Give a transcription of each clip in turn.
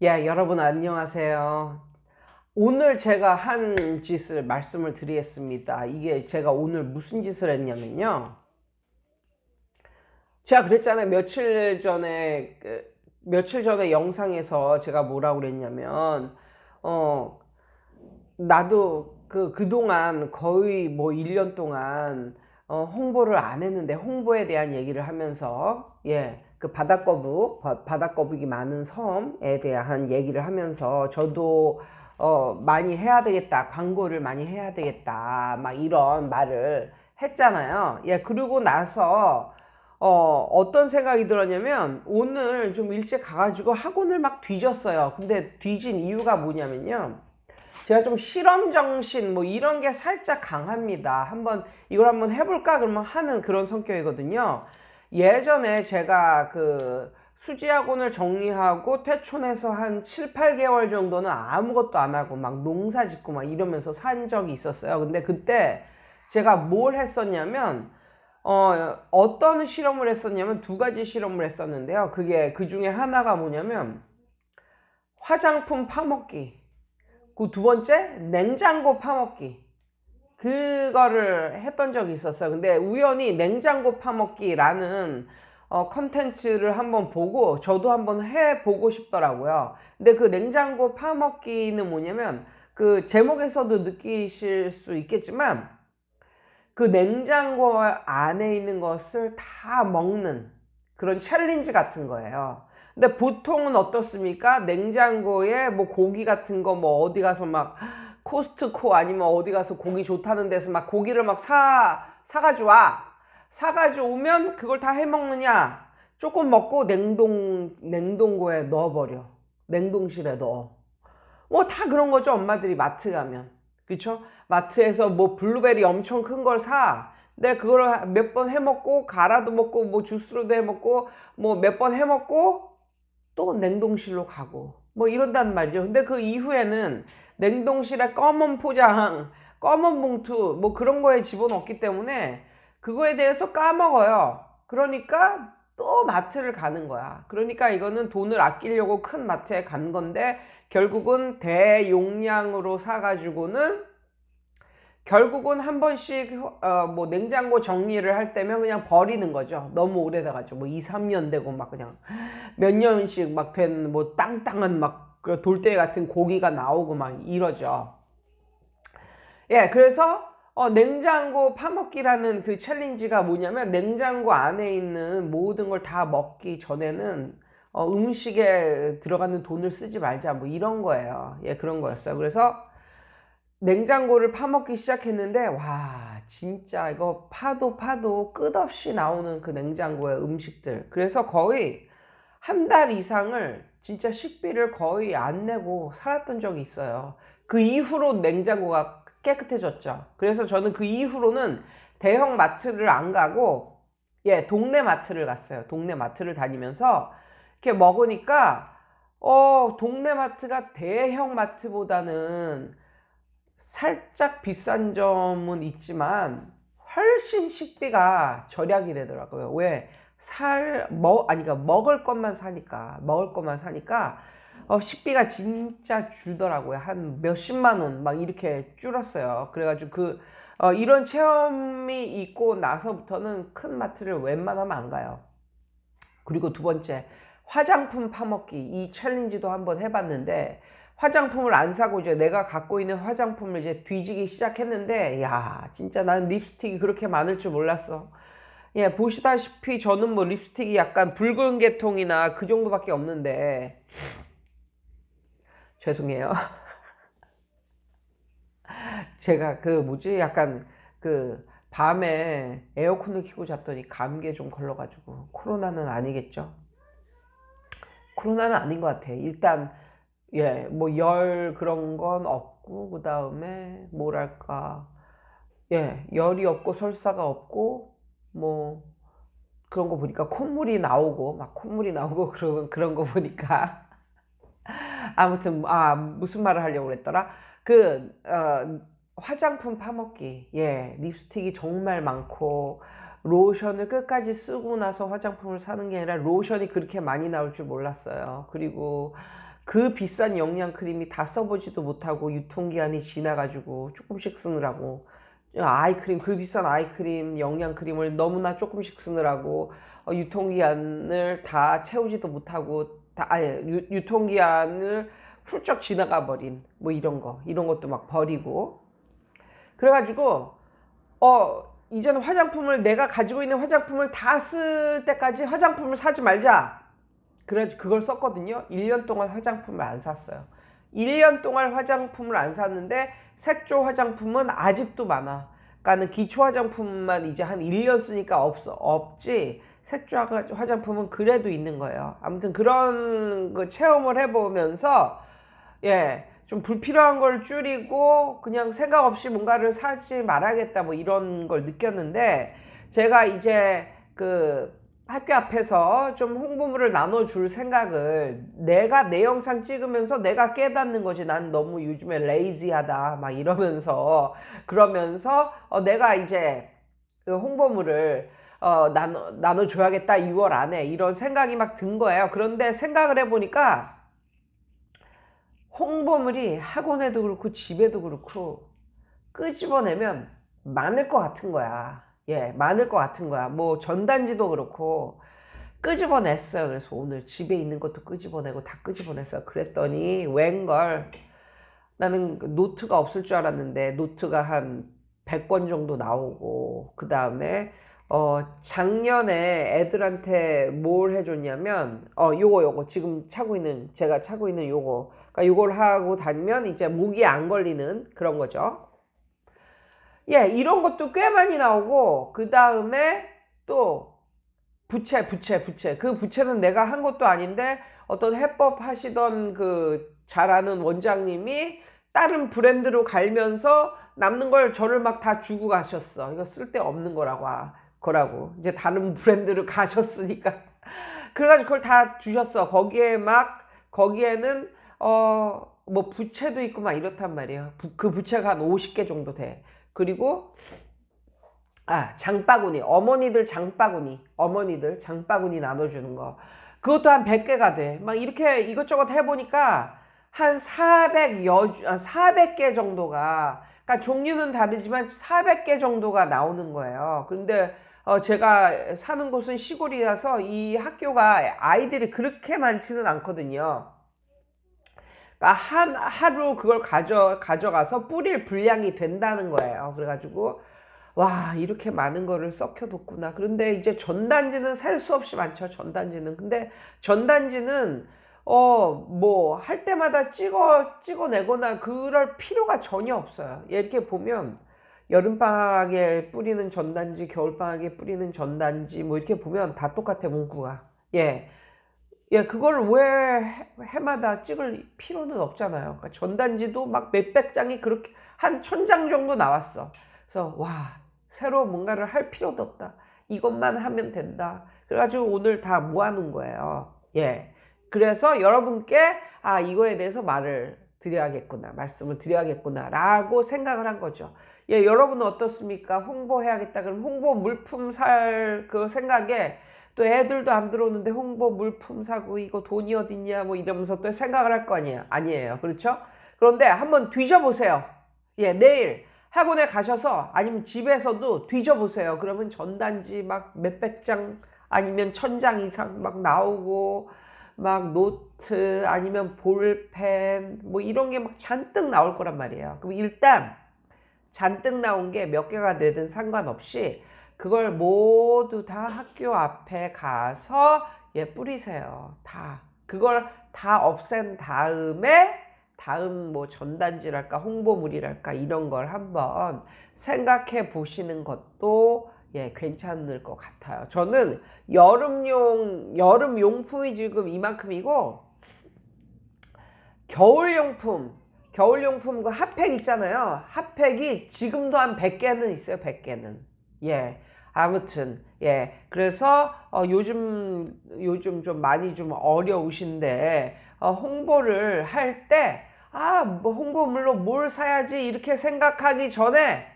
예, 여러분 안녕하세요. 오늘 제가 한 짓을 말씀을 드리겠습니다. 이게 제가 오늘 무슨 짓을 했냐면요. 제가 그랬잖아요. 며칠 전에, 그, 며칠 전에 영상에서 제가 뭐라고 그랬냐면, 어, 나도 그, 그동안 거의 뭐 1년 동안 어, 홍보를 안 했는데 홍보에 대한 얘기를 하면서, 예, 그 바닷거북, 바- 바닷거북이 많은 섬에 대한 얘기를 하면서 저도 어, 많이 해야 되겠다, 광고를 많이 해야 되겠다, 막 이런 말을 했잖아요. 예, 그러고 나서 어, 어떤 생각이 들었냐면 오늘 좀 일찍 가가지고 학원을 막 뒤졌어요. 근데 뒤진 이유가 뭐냐면요. 제가 좀 실험 정신 뭐 이런 게 살짝 강합니다. 한번 이걸 한번 해볼까 그러면 하는 그런 성격이거든요. 예전에 제가 그 수지학원을 정리하고 퇴촌해서 한 7, 8개월 정도는 아무것도 안 하고 막 농사 짓고 막 이러면서 산 적이 있었어요. 근데 그때 제가 뭘 했었냐면 어, 어떤 실험을 했었냐면 두 가지 실험을 했었는데요. 그게 그 중에 하나가 뭐냐면 화장품 파먹기. 그 두 번째 냉장고 파먹기. 그거를 했던 적이 있었어요. 근데 우연히 냉장고 파먹기라는 어, 컨텐츠를 한번 보고 저도 한번 해보고 싶더라고요. 근데 그 냉장고 파먹기는 뭐냐면 그 제목에서도 느끼실 수 있겠지만 그 냉장고 안에 있는 것을 다 먹는 그런 챌린지 같은 거예요. 근데 보통은 어떻습니까? 냉장고에 뭐 고기 같은 거 뭐 어디 가서 막 코스트코 아니면 어디 가서 고기 좋다는 데서 막 고기를 막 사, 사가지고 와. 사가지고 오면 그걸 다 해먹느냐? 조금 먹고 냉동, 냉동고에 넣어버려. 냉동실에 넣어. 뭐 다 그런 거죠. 엄마들이 마트 가면. 그쵸? 마트에서 뭐 블루베리 엄청 큰 걸 사. 근데 그걸 몇 번 해먹고, 갈아도 먹고, 뭐 주스로도 해먹고, 뭐 몇 번 해먹고, 또 냉동실로 가고. 뭐 이런단 말이죠. 근데 그 이후에는 냉동실에 검은 포장, 검은 봉투, 뭐 그런 거에 집어넣기 때문에 그거에 대해서 까먹어요. 그러니까 또 마트를 가는 거야. 그러니까 이거는 돈을 아끼려고 큰 마트에 간 건데 결국은 대용량으로 사가지고는 결국은 한 번씩 어, 뭐 냉장고 정리를 할 때면 그냥 버리는 거죠. 너무 오래돼가지고 뭐 2, 3년 되고 막 그냥 몇 년씩 막 된 뭐 땅땅한 막그 돌덩이 같은 고기가 나오고 막 이러죠. 예, 그래서 어, 냉장고 파먹기라는 그 챌린지가 뭐냐면 냉장고 안에 있는 모든 걸 다 먹기 전에는 어, 음식에 들어가는 돈을 쓰지 말자 뭐 이런 거예요. 예, 그런 거였어요. 그래서 냉장고를 파먹기 시작했는데 와 진짜 이거 파도 파도 끝없이 나오는 그 냉장고의 음식들. 그래서 거의 한 달 이상을 진짜 식비를 거의 안 내고 살았던 적이 있어요. 그 이후로 냉장고가 깨끗해졌죠. 그래서 저는 그 이후로는 대형 마트를 안 가고 예, 동네 마트를 갔어요. 동네 마트를 다니면서 이렇게 먹으니까 어, 동네 마트가 대형 마트보다는 살짝 비싼 점은 있지만 훨씬 식비가 절약이 되더라고요. 왜? 살, 먹, 아니, 그러니까 먹을 것만 사니까, 먹을 것만 사니까, 어, 식비가 진짜 줄더라고요. 한 몇십만 원, 막 이렇게 줄었어요. 그래가지고 그, 어, 이런 체험이 있고 나서부터는 큰 마트를 웬만하면 안 가요. 그리고 두 번째, 화장품 파먹기. 이 챌린지도 한번 해봤는데, 화장품을 안 사고 이제 내가 갖고 있는 화장품을 이제 뒤지기 시작했는데, 야, 진짜 나는 립스틱이 그렇게 많을 줄 몰랐어. 예, 보시다시피 저는 뭐 립스틱이 약간 붉은 계통이나 그 정도밖에 없는데, 죄송해요. 제가 그 뭐지, 약간 그 밤에 에어컨을 켜고 잤더니 감기에 좀 걸려가지고, 코로나는 아니겠죠? 코로나는 아닌 것 같아. 일단, 예, 뭐 열 그런 건 없고, 그 다음에 뭐랄까, 예, 열이 없고 설사가 없고, 뭐 그런 거 보니까 콧물이 나오고 막 콧물이 나오고 그런 그런 거 보니까. 아무튼 아 무슨 말을 하려고 그랬더라? 그 어, 화장품 파먹기. 예 립스틱이 정말 많고 로션을 끝까지 쓰고 나서 화장품을 사는 게 아니라 로션이 그렇게 많이 나올 줄 몰랐어요. 그리고 그 비싼 영양 크림이 다 써보지도 못하고 유통기한이 지나가지고 조금씩 쓰느라고 아이크림 그 비싼 아이크림 영양 크림을 너무나 조금씩 쓰느라고 어, 유통기한을 다 채우지도 못하고 다 아니 유, 유통기한을 훌쩍 지나가 버린 뭐 이런 거 이런 것도 막 버리고. 그래가지고 어 이제는 화장품을 내가 가지고 있는 화장품을 다 쓸 때까지 화장품을 사지 말자 그래 그걸 썼거든요. 1년 동안 화장품을 안 샀어요. 1년 동안 화장품을 안 샀는데 색조 화장품은 아직도 많아. 그러니까는 기초 화장품만 이제 한 1년 쓰니까 없어 없지. 색조 화- 화장품은 그래도 있는 거예요. 아무튼 그런 그 체험을 해보면서 예, 좀 불필요한 걸 줄이고 그냥 생각 없이 뭔가를 사지 말아야겠다 뭐 이런 걸 느꼈는데 제가 이제 그 학교 앞에서 좀 홍보물을 나눠줄 생각을 내가 내 영상 찍으면서 내가 깨닫는 거지. 난 너무 요즘에 레이지하다 막 이러면서. 그러면서 어, 내가 이제 그 홍보물을 어, 나눠, 나눠줘야겠다 6월 안에 이런 생각이 막 든 거예요. 그런데 생각을 해보니까 홍보물이 학원에도 그렇고 집에도 그렇고 끄집어내면 많을 것 같은 거야. 예, 많을 것 같은 거야. 뭐 전단지도 그렇고 끄집어냈어요. 그래서 오늘 집에 있는 것도 끄집어내고 다 끄집어냈어요. 그랬더니 웬걸 나는 그 노트가 없을 줄 알았는데 노트가 한 100권 정도 나오고 그 다음에 어 작년에 애들한테 뭘 해줬냐면 어 요거 요거 지금 차고 있는 제가 차고 있는 요거 그러니까 요걸 하고 다니면 이제 모기 안 걸리는 그런 거죠. 예, 이런 것도 꽤 많이 나오고 그 다음에 또 부채, 부채, 부채. 그 부채는 내가 한 것도 아닌데 어떤 해법 하시던 그잘 아는 원장님이 다른 브랜드로 갈면서 남는 걸 저를 막 다 주고 가셨어. 이거 쓸데 없는 거라고, 아, 거라고. 이제 다른 브랜드로 가셨으니까. 그래가지고 그걸 다 주셨어. 거기에 막, 거기에는, 어, 뭐 부채도 있고 막 이렇단 말이에요. 부- 그 부채가 한 50개 정도 돼. 그리고 아, 장바구니. 어머니들 장바구니. 어머니들 장바구니 나눠주는 거. 그것도 한 100개가 돼. 막 이렇게 이것저것 해보니까 한 400, 여, 400개 정도가, 그러니까 종류는 다르지만 400개 정도가 나오는 거예요. 근데 어, 제가 사는 곳은 시골이라서 이 학교가 아이들이 그렇게 많지는 않거든요. 그러니까 한 하루 그걸 가져 가져가서 뿌릴 분량이 된다는 거예요. 그래가지고 와 이렇게 많은 거를 썩혀뒀구나. 그런데 이제 전단지는 살 수 없이 많죠. 전단지는 근데 전단지는 어 뭐 할 때마다 찍어 찍어내거나 그럴 필요가 전혀 없어요. 이렇게 보면 여름방학에 뿌리는 전단지, 겨울방학에 뿌리는 전단지 뭐 이렇게 보면 다 똑같아 문구가. 예. 예, 그걸 왜 해- 해마다 찍을 필요는 없잖아요. 그러니까 전단지도 막 몇백 장이 그렇게 한 천 장 정도 나왔어. 그래서 와, 새로 뭔가를 할 필요도 없다. 이것만 하면 된다. 그래가지고 오늘 다 모아놓은 거예요. 예. 그래서 여러분께 아, 이거에 대해서 말을 드려야겠구나. 말씀을 드려야겠구나. 라고 생각을 한 거죠. 예, 여러분은 어떻습니까? 홍보해야겠다. 그럼 홍보 물품 살 그 생각에 또 애들도 안 들어오는데 홍보 물품 사고 이거 돈이 어딨냐 뭐 이러면서 또 생각을 할 거 아니에요. 아니에요. 그렇죠? 그런데 한번 뒤져보세요. 예, 내일 학원에 가셔서 아니면 집에서도 뒤져보세요. 그러면 전단지 막 몇백 장 아니면 천 장 이상 막 나오고 막 노트 아니면 볼펜 뭐 이런 게 막 잔뜩 나올 거란 말이에요. 그럼 일단 잔뜩 나온 게 몇 개가 되든 상관없이 그걸 모두 다 학교 앞에 가서 예 뿌리세요. 다 그걸 다 없앤 다음에 다음 뭐 전단지랄까 홍보물이랄까 이런 걸 한번 생각해 보시는 것도 예 괜찮을 것 같아요. 저는 여름용 여름 용품이 지금 이만큼이고 겨울 용품 겨울 용품 그 핫팩 있잖아요. 핫팩이 지금도 한 100개는 있어요. 100개는. 예. 아무튼 예. 그래서 어, 요즘 요즘 좀 많이 좀 어려우신데 어, 홍보를 할 때 아, 뭐 홍보물로 뭘 사야지 이렇게 생각하기 전에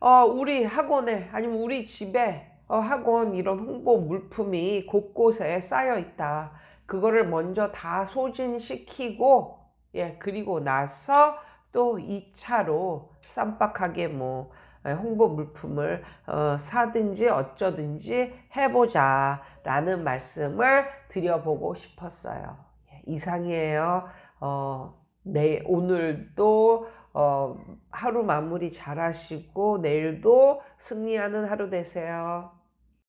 어, 우리 학원에 아니면 우리 집에 어, 학원 이런 홍보 물품이 곳곳에 쌓여 있다. 그거를 먼저 다 소진시키고 예 그리고 나서 또 2차로 쌈박하게 뭐 예, 홍보 물품을 어, 사든지 어쩌든지 해보자 라는 말씀을 드려보고 싶었어요. 예, 이상이에요. 어, 내 오늘도 어, 하루 마무리 잘 하시고 내일도 승리하는 하루 되세요.